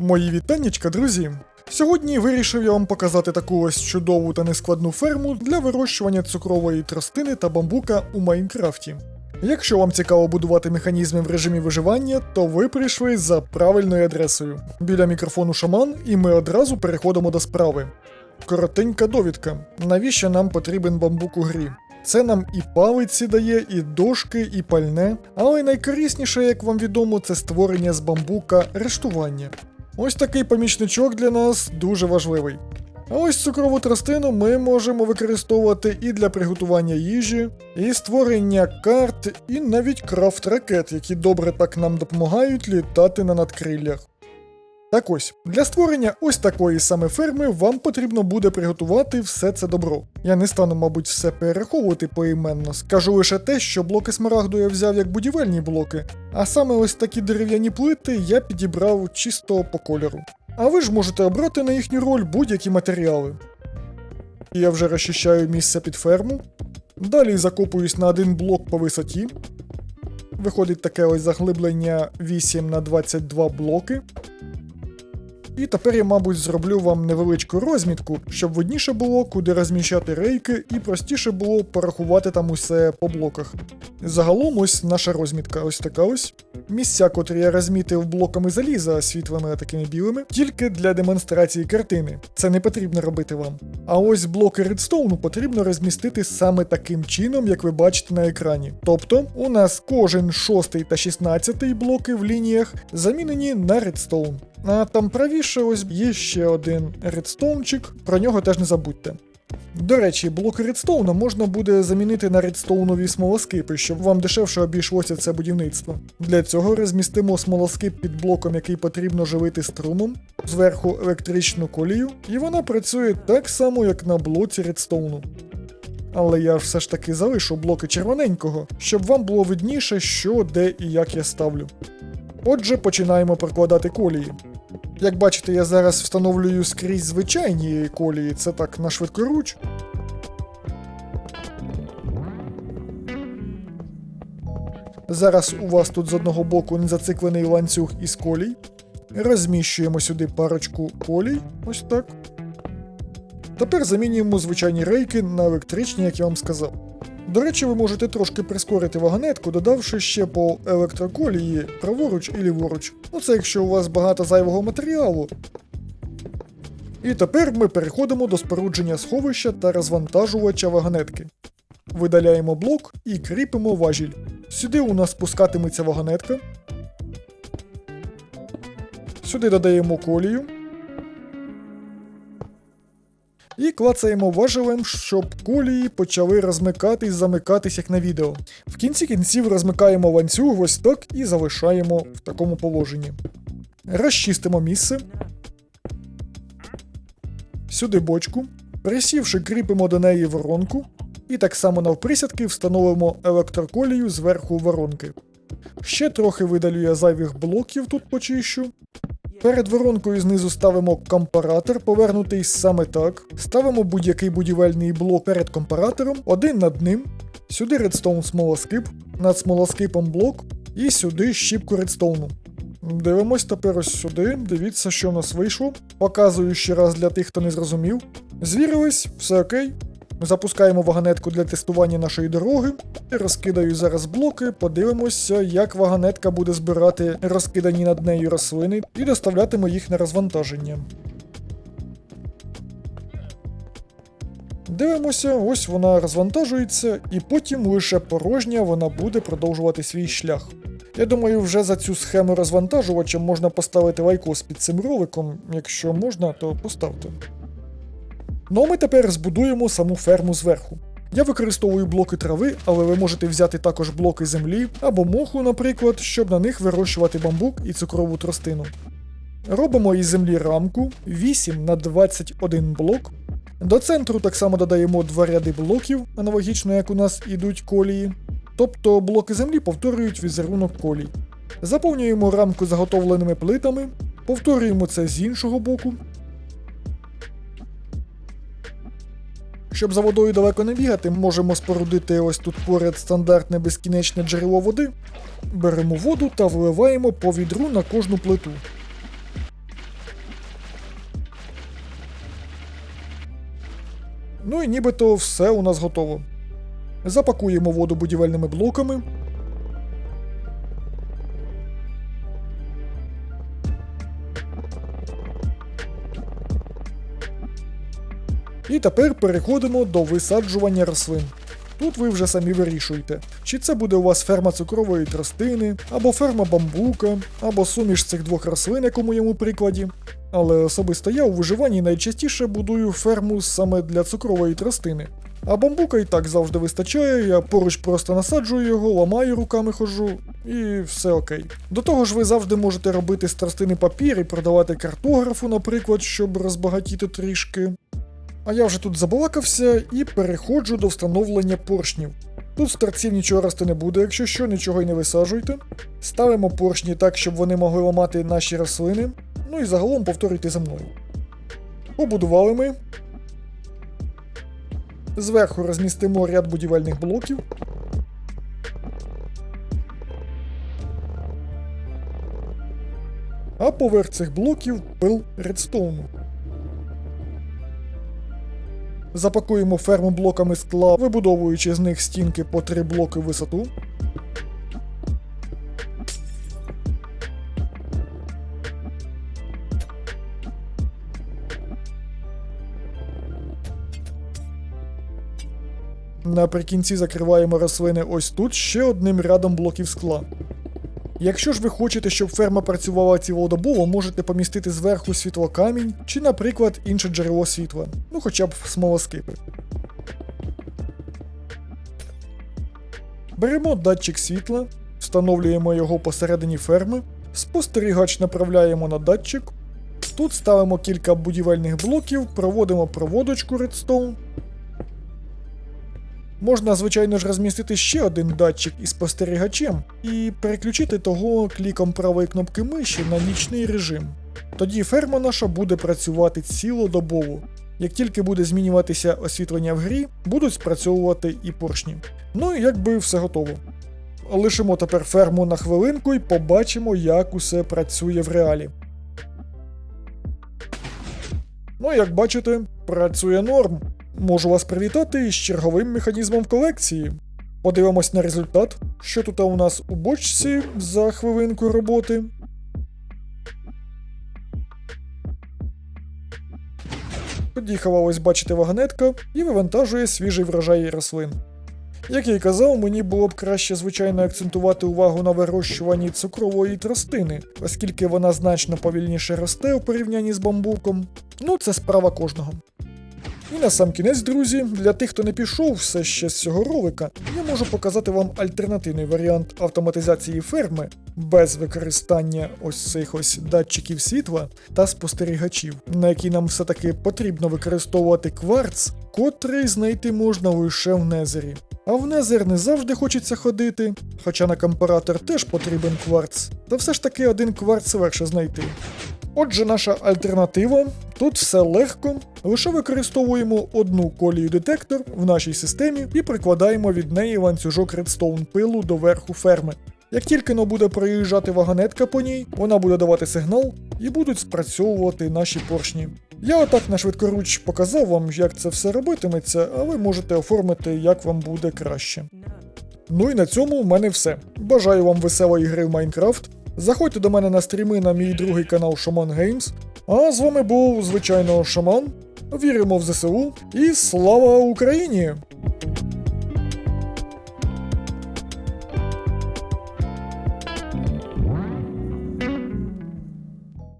Мої вітаннячка, друзі! Сьогодні вирішив я вам показати таку ось чудову та нескладну ферму для вирощування цукрової тростини та бамбука у Майнкрафті. Якщо вам цікаво будувати механізми в режимі виживання, то ви прийшли за правильною адресою. Біля мікрофону шаман, і ми одразу переходимо до справи. Коротенька довідка. Навіщо нам потрібен бамбук у грі? Це нам і палиці дає, і дошки, і пальне. Але найкорисніше, як вам відомо, це створення з бамбука рештування. Ось такий помічничок для нас дуже важливий. А ось цукрову тростину ми можемо використовувати і для приготування їжі, і створення карт, і навіть крафт ракет, які добре так нам допомагають літати на надкриллях. Так ось, для створення ось такої саме ферми вам потрібно буде приготувати все це добро. Я не стану, мабуть, все перераховувати поіменно, скажу лише те, що блоки смарагду я взяв як будівельні блоки, а саме ось такі дерев'яні плити я підібрав чисто по кольору. А ви ж можете обрати на їхню роль будь-які матеріали. Я вже розчищаю місце під ферму. Далі закопуюсь на один блок по висоті. Виходить таке ось заглиблення 8 на 22 блоки. І тепер я, мабуть, зроблю вам невеличку розмітку, щоб видніше було, куди розміщати рейки, і простіше було порахувати там усе по блоках. Загалом, ось наша розмітка, ось така ось. Місця, котрі я розмітив блоками заліза світлими такими білими, тільки для демонстрації картини. Це не потрібно робити вам. А ось блоки редстоуну потрібно розмістити саме таким чином, як ви бачите на екрані. Тобто, у нас кожен шостий та шістнадцятий блоки в лініях замінені на редстоун. А там правіше ось є ще один редстоунчик, про нього теж не забудьте. До речі, блоки редстоуна можна буде замінити на редстоунові смолоскипи, щоб вам дешевше обійшлося це будівництво. Для цього розмістимо смолоскип під блоком, який потрібно живити струмом, зверху електричну колію, і вона працює так само, як на блоці редстоуну. Але я все ж таки залишу блоки червоненького, щоб вам було видніше, що, де і як я ставлю. Отже, починаємо прокладати колії. Як бачите, я зараз встановлюю скрізь звичайні колії, це так на швидкоруч. Зараз у вас тут з одного боку незациклений ланцюг із колій. Розміщуємо сюди парочку колій, ось так. Тепер замінюємо звичайні рейки на електричні, як я вам сказав. До речі, ви можете трошки прискорити вагонетку, додавши ще по електроколії праворуч і ліворуч. Ну це якщо у вас багато зайвого матеріалу. І тепер ми переходимо до спорудження сховища та розвантажувача вагонетки. Видаляємо блок і кріпимо важіль. Сюди у нас спускатиметься вагонетка. Сюди додаємо колію. І клацаємо важелем, щоб колії почали розмикатись, замикатись як на відео. В кінці кінців розмикаємо ланцюг ось так і залишаємо в такому положенні. Розчистимо місце. Сюди бочку. Присівши, кріпимо до неї воронку. І так само навприсядки встановимо електроколію зверху воронки. Ще трохи видалю я зайвих блоків тут почищу. Перед воронкою знизу ставимо компаратор, повернутий саме так. Ставимо будь-який будівельний блок перед компаратором, один над ним. Сюди редстоун смолоскип, над смолоскипом блок, і сюди щіпку редстоуну. Дивимось тепер ось сюди, дивіться, що в нас вийшло. Показую ще раз для тих, хто не зрозумів. Звірились, все окей. Запускаємо вагонетку для тестування нашої дороги. Розкидаю зараз блоки, подивимося, як вагонетка буде збирати розкидані над нею рослини і доставлятиме їх на розвантаження. Дивимося, ось вона розвантажується, і потім лише порожня вона буде продовжувати свій шлях. Я думаю, вже за цю схему розвантажувача можна поставити лайкос під цим роликом. Якщо можна, то поставте. Ну а ми тепер збудуємо саму ферму зверху. Я використовую блоки трави, але ви можете взяти також блоки землі або моху, наприклад, щоб на них вирощувати бамбук і цукрову тростину. Робимо із землі рамку 8 на 21 блок. До центру так само додаємо два ряди блоків, аналогічно як у нас ідуть колії. Тобто блоки землі повторюють візерунок колій. Заповнюємо рамку заготовленими плитами, повторюємо це з іншого боку, Щоб за водою далеко не бігати, можемо спорудити ось тут поряд стандартне безкінечне джерело води. Беремо воду та вливаємо по відру на кожну плиту. Ну і нібито все у нас готово. Запакуємо воду будівельними блоками. І тепер переходимо до висаджування рослин. Тут ви вже самі вирішуєте, чи це буде у вас ферма цукрової тростини, або ферма бамбука, або суміш цих двох рослин, як у моєму прикладі. Але особисто я у виживанні найчастіше будую ферму саме для цукрової тростини. А бамбука і так завжди вистачає, я поруч просто насаджую його, ламаю руками хожу, і все окей. До того ж, ви завжди можете робити з тростини папір і продавати картографу, наприклад, щоб розбагатіти трішки. А я вже тут забалакався і переходжу до встановлення поршнів. Тут з торців нічого рости не буде, якщо що, нічого й не висаджуйте. Ставимо поршні так, щоб вони могли ламати наші рослини. Ну і загалом повторюйте за мною. Побудували ми. Зверху розмістимо ряд будівельних блоків. А поверх цих блоків пил редстоуну. Запакуємо ферму блоками скла, вибудовуючи з них стінки по 3 блоки висоту. Наприкінці закриваємо рослини ось тут ще одним рядом блоків скла. Якщо ж ви хочете, щоб ферма працювала цілодобово, можете помістити зверху світлокамінь чи, наприклад, інше джерело світла, ну хоча б смолоскипи. Беремо датчик світла, встановлюємо його посередині ферми, спостерігач направляємо на датчик. Тут ставимо кілька будівельних блоків, проводимо проводочку Redstone. Можна, звичайно ж, розмістити ще один датчик із спостерігачем і переключити того кліком правої кнопки миші на нічний режим. Тоді ферма наша буде працювати цілодобово. Як тільки буде змінюватися освітлення в грі, будуть спрацьовувати і поршні. Ну і якби все готово. Лишимо тепер ферму на хвилинку і побачимо, як усе працює в реалі. Ну, як бачите, працює норм. Можу вас привітати із черговим механізмом в колекції. Подивимось на результат, що тут у нас у бочці за хвилинку роботи. Під'їхала ось бачите вагонетка і вивантажує свіжий врожай рослин. Як я й казав, мені було б краще, звичайно, акцентувати увагу на вирощуванні цукрової тростини, оскільки вона значно повільніше росте у порівнянні з бамбуком. Ну, це справа кожного. І на сам кінець, друзі, для тих, хто не пішов все ще з цього ролика, я можу показати вам альтернативний варіант автоматизації ферми без використання ось цих ось датчиків світла та спостерігачів, на які нам все-таки потрібно використовувати кварц, котрий знайти можна лише в незері. А в незер не завжди хочеться ходити, хоча на компаратор теж потрібен кварц, та все ж таки один кварц легше знайти. Отже, наша альтернатива тут все легко, лише використовуємо одну колію детектор в нашій системі і прикладаємо від неї ланцюжок редстоун пилу до верху ферми. Як тільки но буде проїжджати вагонетка по ній, вона буде давати сигнал і будуть спрацьовувати наші поршні. Я отак на швидкоруч показав вам, як це все робитиметься, а ви можете оформити, як вам буде краще. Ну і на цьому в мене все. Бажаю вам веселої гри в Майнкрафт. Заходьте до мене на стріми на мій другий канал Shaman Games. А з вами був, звичайно, Шаман. Віримо в ЗСУ і слава Україні!